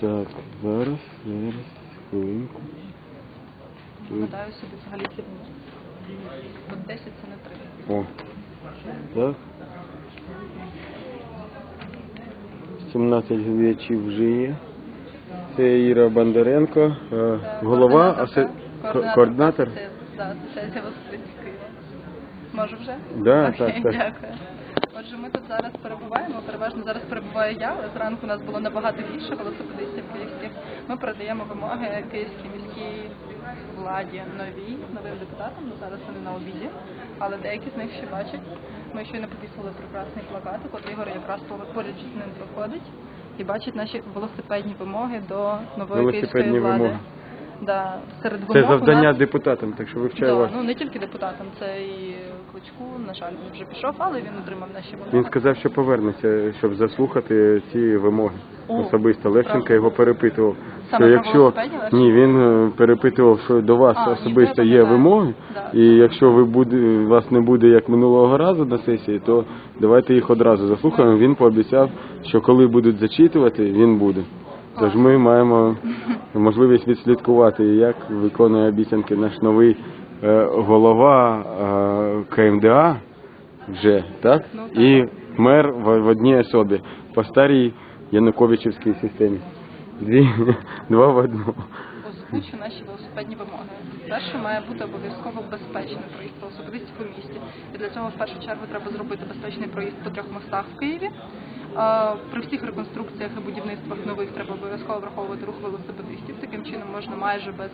Так, зараз, зараз, хвилинку. Гадаю собі взагалі кивну. От 10 це не 3. О. Так. 17 глядачів вже є. Це Іра Бондаренко, е, голова, а це ко- координатор. Да, Асоціація велосипедистів Києва. Можу вже? Да, Окей, так, так. Дякую. Отже, ми тут зараз перебуваємо. Переважно зараз перебуваю я, але зранку нас було набагато більше велосипедистів київських. Ми передаємо вимоги київській міській владі новій, новим депутатам. Ну, зараз вони на обіді, але деякі з них ще бачать. Ми щойно повісили прекрасний плакат, от Ігор якраз поруч з ним проходить і бачить наші велосипедні вимоги до нової Велосипедні київської влади. вимоги. Да, серед Це вимог у завдання нас- депутатам, так що вивчаю Да, вас. ну не тільки депутатам, це і Кличку, на жаль, він вже пішов, але він отримав наші вимоги. Він сказав, що повернеться, щоб заслухати ці вимоги. О, Особисто Левченка правда? його перепитував. Саме Що на якщо велосипеді Левченка? ні, він е, перепитував, що до вас А, ні, особисто я є пам'ятаю. вимоги, Да. і якщо ви буде вас не буде як минулого разу на сесії, то давайте їх одразу заслухаємо. Він пообіцяв, що коли будуть зачитувати, він буде. Тож ми маємо можливість відслідкувати, як виконує обіцянки наш новий е, голова е, КМДА вже, так? Ну. І мер в, одній особі по старій Януковичівській системі. Дві, два в одному. Озвучу наші велосипедні вимоги. Перше має бути обов'язково безпечний проїзд велосипедистів у місті. І для цього в першу чергу треба зробити безпечний проїзд по трьох мостах в Києві. Е, При всіх реконструкціях і будівництвах нових треба обов'язково враховувати рух велосипедистів. Таким чином можна майже без,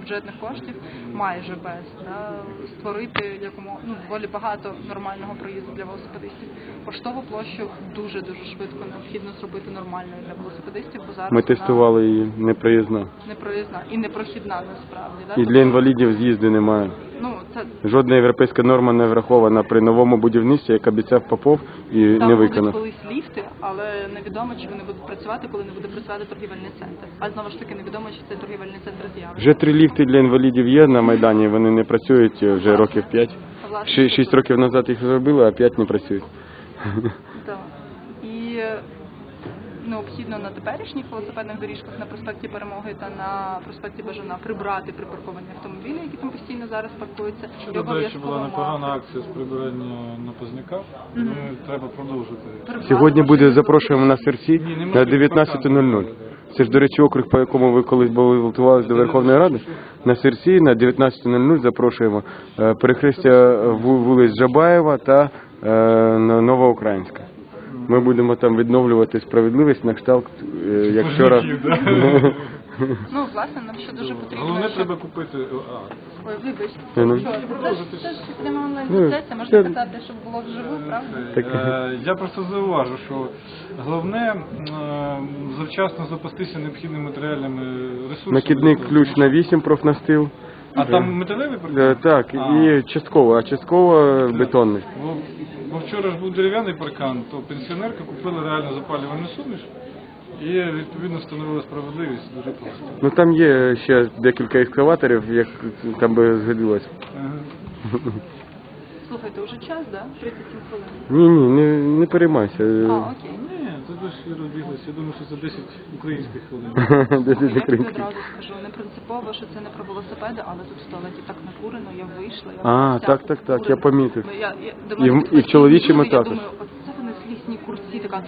бюджетних коштів, майже без да, створити якому ну доволі багато нормального проїзду для велосипедистів. Поштову площу дуже дуже швидко необхідно зробити нормальною для велосипедистів, бо зараз Ми тестували її непроїзна. непроїзна і непрохідна насправді. Да? І для інвалідів з'їзду немає. Ну це Жодна європейська норма не врахована при новому будівництві, як обіцяв Попов і там не будуть колись ліфти, але невідомо чи вони будуть працювати, коли не буде працювати торгівельний центр. А знову ж таки невідомо, чи цей торгівельний центр з'явиться. Вже три ліфти для інвалідів є на Майдані, вони не працюють вже років п'ять. Шість років назад їх зробили, а п'ять не працюють. Необхідно на теперішніх велосипедних доріжках на проспекті Перемоги та на проспекті Бажана прибрати припарковані автомобілі, які там постійно зараз паркуються. До речі, була непогана акція з прибирання на Позняках. Ну, треба продовжити. прибрати Сьогодні буде запрошуємо на серці на можна 19.00. Це ж, до речі, округ, по якому ви колись були готувалися до Верховної Ради. На серці на 19.00 запрошуємо е, перехрестя вулиць Жабаєва та е, на Новоукраїнська. Ми будемо там відновлювати справедливість на кшталт, е, як вчора. Ну, власне, нам ще дуже потрібно. Головне щоб- треба купити. А, Ой, вибач, Е, ну. що, це ж це ж прямо онлайн Ну, можна це- казати, щоб було вживу, правда? Так. Е, Я просто зауважу, що головне е, завчасно запастися необхідними матеріальними ресурсами. Накидний ключ на 8 профнастил. А там металевий Е, паркан? Так, А. і частково, а частково бетонний. Бо, бо вчора ж був дерев'яний паркан, то пенсіонерка купила реально запалювальну суміш і відповідно встановила справедливість дуже просто. Ну там є ще декілька екскаваторів, як там би згодилось. Ага. Слухайте, уже час, да? 37 хвилин. Ні, ні, не, не переймайся. А, окей. Я думаю, що це 10 українських хвилин. Десять Я тобі українських. одразу скажу, не принципово, що це не про велосипеди, але тут в туалеті так накурено, я вийшла, я А, вся так, так, так, я помітив. Ну, Я, я, до І в- підходять і в чоловічому люди, я також. думаю, оце вони злісні курці, така.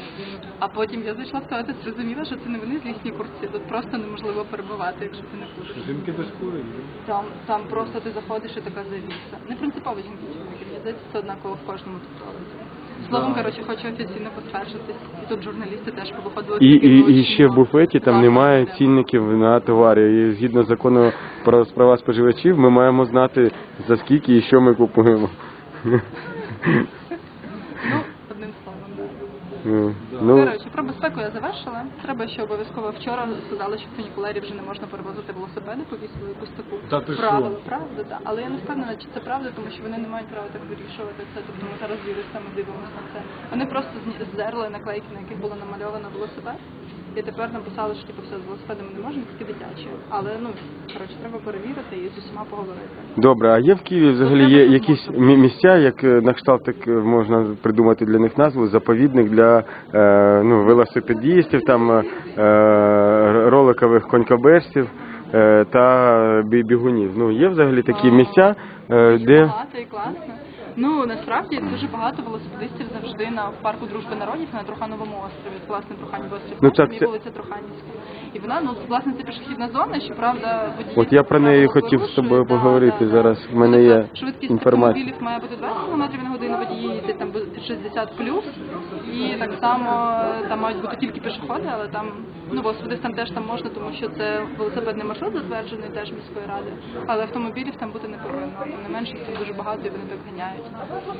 А потім я зайшла в туалет і зрозуміла, що це не вони злісні курці, тут просто неможливо перебувати, якщо ти не куриш. Жінки теж курять. Там, там просто ти заходиш і така завіса. Не принципово жінки чоловіки, мені здається, це однаково в кожному тут туалеті. Словом, коротше, хочу офіційно поскаржитись. І тут журналісти теж повиходили. І, і, і ще в буфеті там немає цінників на товарі. І згідно закону про права споживачів, ми маємо знати за скільки і що ми купуємо. Ну, одним словом, да. Ну, Ну, Коротше, про безпеку я завершила. Треба ще обов'язково вчора сказали, що в фунікулері вже не можна перевозити велосипеди, повісили якусь таку Та ти що? правило, правда, так. Але я не впевнена, чи це правда, тому що вони не мають права так вирішувати це. Тобто ми зараз з юристами дивимося на це. Вони просто зні- здерли наклейки, на яких було намальовано велосипед. І тепер написали, що типу все з велосипедами не можна, тільки дитячі. Але ну коротше, треба перевірити і з усіма поговорити. Добре, а є в Києві взагалі є якісь мі- місця, як е, на кшталт так е, можна придумати для них назву, заповідник для е, ну, велосипедістів, там е, е, роликових конькоберців е, та бі- бігунів. Ну є взагалі такі місця, е, де багато і класно. Ну насправді дуже багато велосипедистів завжди на в парку дружби народів на Трухановому острові. Власне, Труханів острів Ну, так, і це- вулиця Труханівська. І вона ну власне це пішохідна зона, щоправда, водії От я про неї хотів з тобою поговорити да. зараз. В мене є швидкість інформація. автомобілів має бути 20 км на годину, водії їздять там буде 60 плюс. І так само там мають бути тільки пішоходи, але там ну велосипедистам теж там можна, тому що це велосипедний маршрут затверджений теж міською радою. Але автомобілів там бути не повинно. Тим не менше їх дуже багато і вони так ганяють.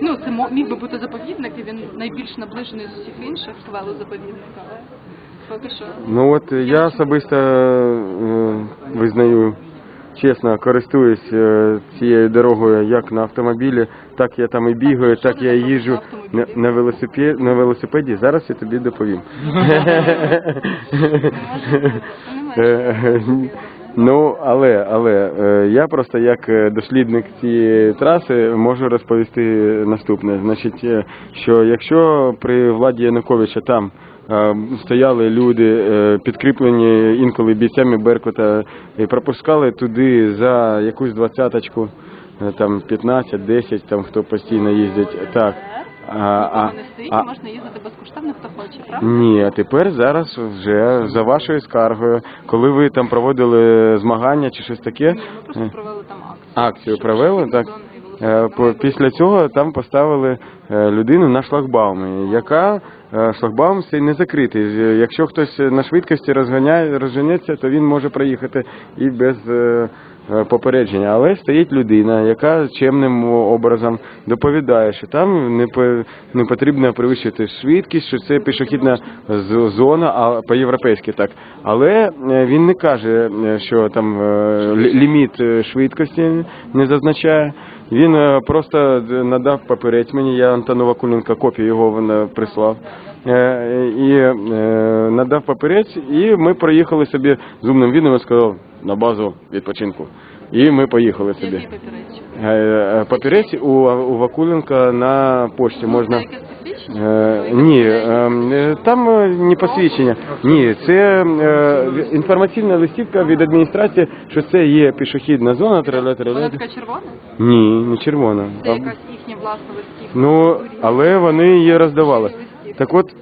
Ну це міг би бути заповідник, і він найбільш наближений з усіх інших велозаповідник, але поки що. Ну от я особисто е, визнаю, чесно, користуюсь е, цією дорогою як на автомобілі, так я там і бігаю, так я їжджу на, на велосипеді, на велосипеді. Зараз я тобі доповім. Ну, але, але е, я просто як е, дослідник цієї траси можу розповісти наступне. Значить, е, що якщо при владі Януковича там стояли люди, підкріплені інколи бійцями Беркута, і пропускали туди за якусь двадцяточку, там 15-10, там хто постійно їздить, так. А, а, стоїть, а, можна їздити безкоштовно, хто хоче, правда? ні, а тепер зараз вже за вашою скаргою, коли ви там проводили змагання чи щось таке, Ні, ми просто е, провели там акцію. акцію Щоб провели, так. Е, Після цього там поставили е, людину на шлагбаумі, яка шлагбаум цей не закритий. Якщо хтось на швидкості розганяє, розженеться, то він може проїхати і без попередження. Але стоїть людина, яка чемним образом доповідає, що там не, не потрібно перевищити швидкість, що це пішохідна зона, а по-європейськи так. Але е, він не каже, е, що там е, лі- ліміт е, швидкості не зазначає. Він е, просто надав папірець мені, я Антону Вакуленко копію його е, прислав. Е, І е, надав папірець, і ми проїхали собі з умним і сказав на базу відпочинку. І ми поїхали собі. Папірець? Е, е, у Вакуленка на пошті можна. Якесь посвідчення? Е, ні, там не посвідчення. Ні, це е, інформаційна листівка від адміністрації, що це є пішохідна зона. Вона така червона? Ні, не червона. Це якась їхня власна листівка. Ну, але вони її роздавали. Так от,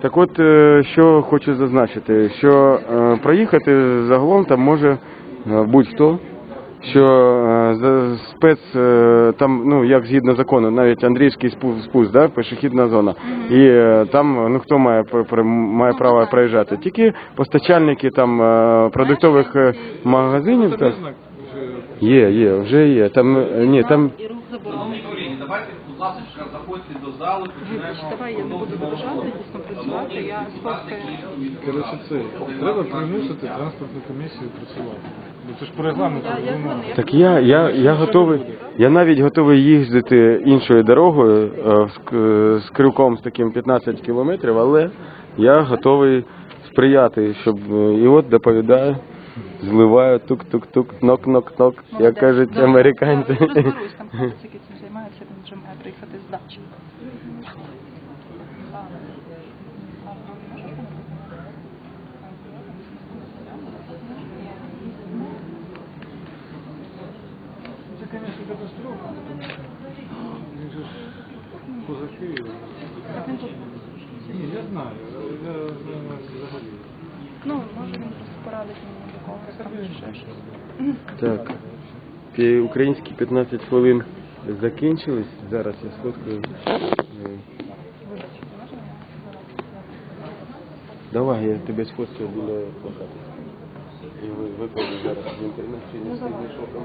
так от, е, що хочу зазначити, що проїхати загалом там може будь-хто, що е, за спец е, там, ну як згідно закону, навіть Андрійський спуск, спуск да, пішохідна зона. І е, там ну хто має має Ну, право так, проїжджати? так. Тільки постачальники там е, продуктових магазинів. Так. Є, є, вже є. Там ні, там. І рух заборонений. Юрій, давайте, будь ласка, заходьте до залу, Вибач, починаємо. давай я не буду заважати, дійсно працювати, я сфоткаю. Коротше, це треба примусити транспортну комісію працювати. Бо це ж по регламенту. Так я, я, я готовий. Я навіть готовий їздити іншою дорогою е, з, к- з крюком з таким 15 кілометрів, але я готовий сприяти, щоб е, і от доповідаю, зливаю тук-тук-тук, нок-нок-нок, як кажуть американці. Розберусь, там хлопець, який цим займається, він вже має приїхати з дачі. Звісно, катастрофа. Поза тут. Ні, я знаю. Я знаю взагалі. Ну, може він просто порадить мені до когось там чи ще щось. Так, ті українські 15 хвилин закінчились. Зараз я сфоткаю. Давай, я тебе сфоткаю біля плакату. І ви викладу зараз в інтернет чи не встигнеш оком.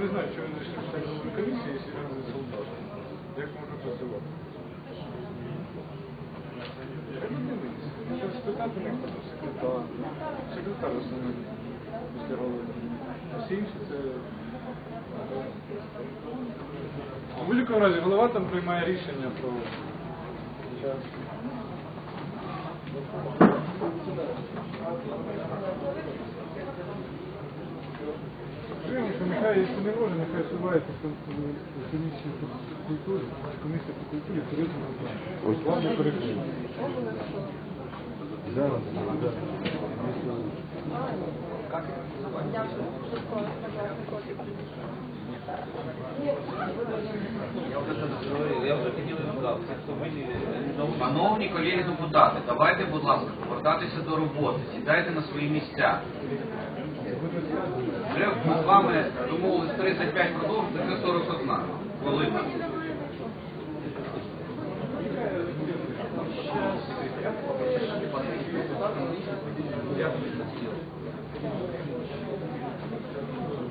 не знаю, стати головою комісії, якщо він не потім секретар. Секретар основний після голови. А будь-якому разі голова там приймає рішення про час. Нехай, якщо не може, нехай сувається комісію по культурі, комісія по культурі, туризму. Зараз, Я вже хотів сказати, хто винні. Шановні колеги депутати, давайте, будь ласка, повертатися до роботи, сідайте на свої місця. Вже ми з вами домовились 35 продовж, це 41 хвилина. На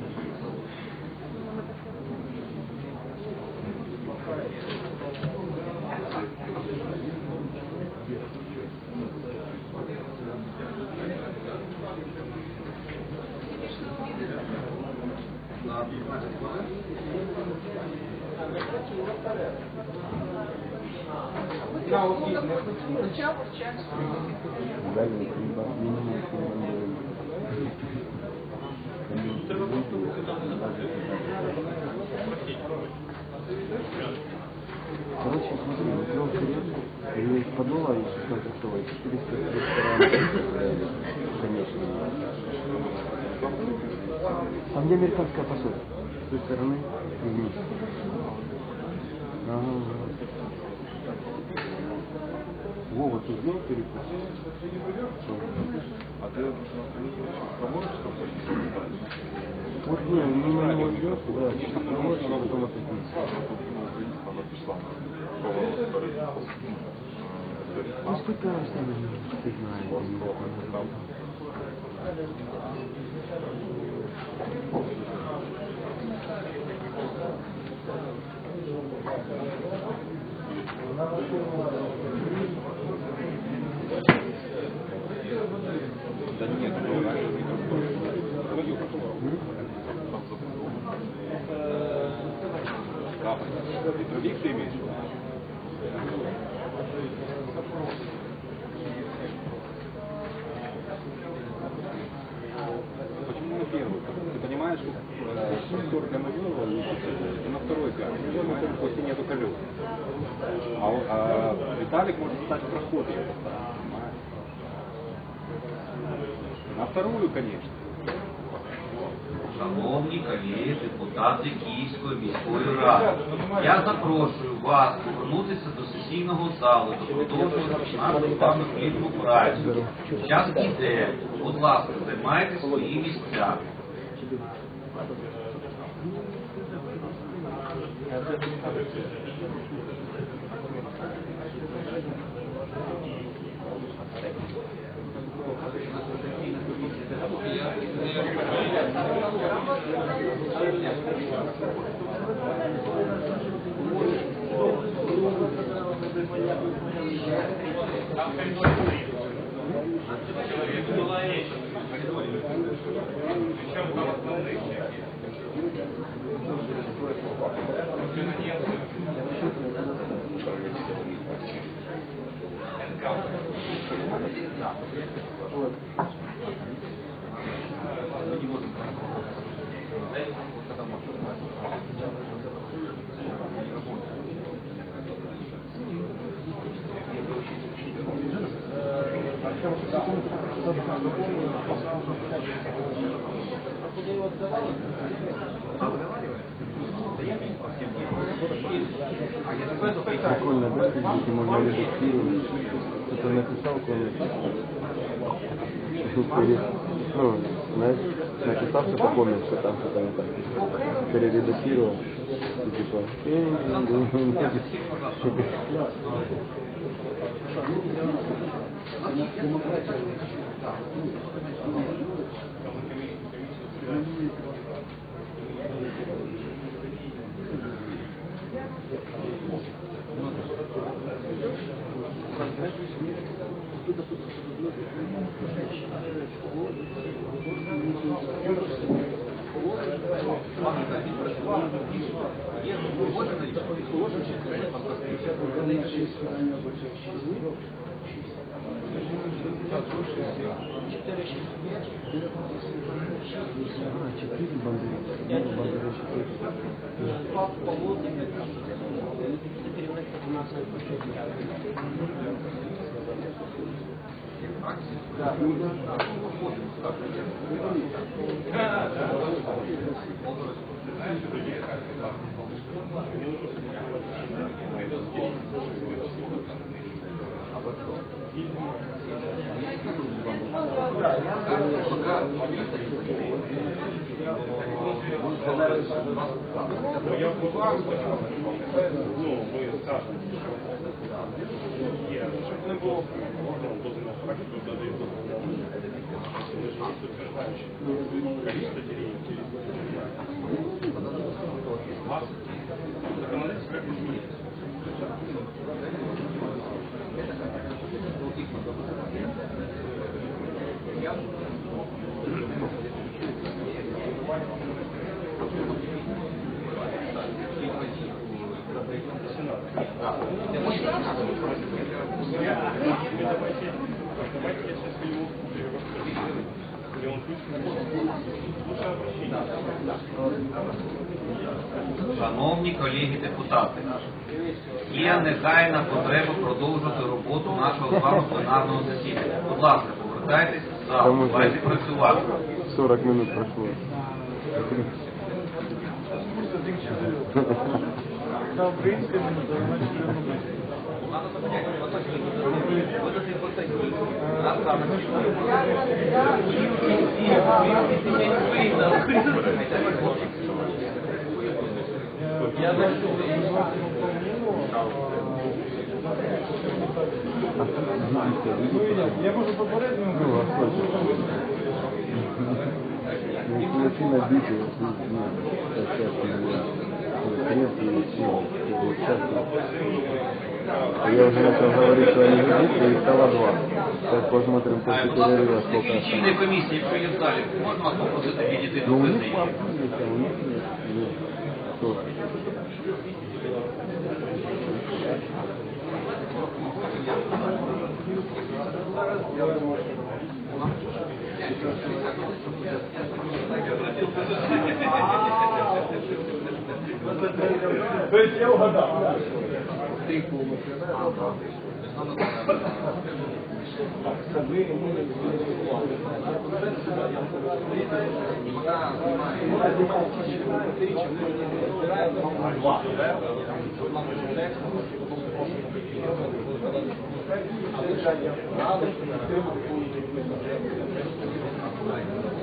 Короче, смотри, вот трех деревьев, или из подола, и 16 октября, 400 ресторанов, конечно. Там где американская посольство? С той стороны вниз. Вова, ты знал перекусить? А ты поможешь Вот мы, мы на него идем, да, конечно, поможешь, она потом ответит. Ну, сколько раз там ты знаешь? Да нет, А, а Виталик может стать понимаешь? На вторую, конечно. Шановні колеги, депутати Київської міської ради, я запрошую вас повернутися до сесійного залу, до продовжувати з вами плідну працю. Час іде. Будь ласка, займайте свої місця. Человек была речь. Вот. Thank you. Прикольно, да, где можно редактировать. Кто-то написал комнату. Ну, знаешь, написал что-то комнат, что там что-то не так. Перередактировал. типа. Да. Ну, ну, щоб не було дозвільного характеру додається. «Е, Шановні колеги депутати, є негайна потреба продовжити роботу нашого з вами пленарного засідання. Будь ласка, повертайтесь в зал, давайте працювати. 40 минут прошло. Я можу попередньо. Ну, а что же? Не включи на я уже начал говорить, что они ведутся, и стало два. Сейчас посмотрим после перерыва, сколько осталось. комиссии в залі можна попросити відійти до Ну, у них президії? папки есть, а у них нет. Нет. Что? Тобто я вгадав. tem como. Tá? Thank you.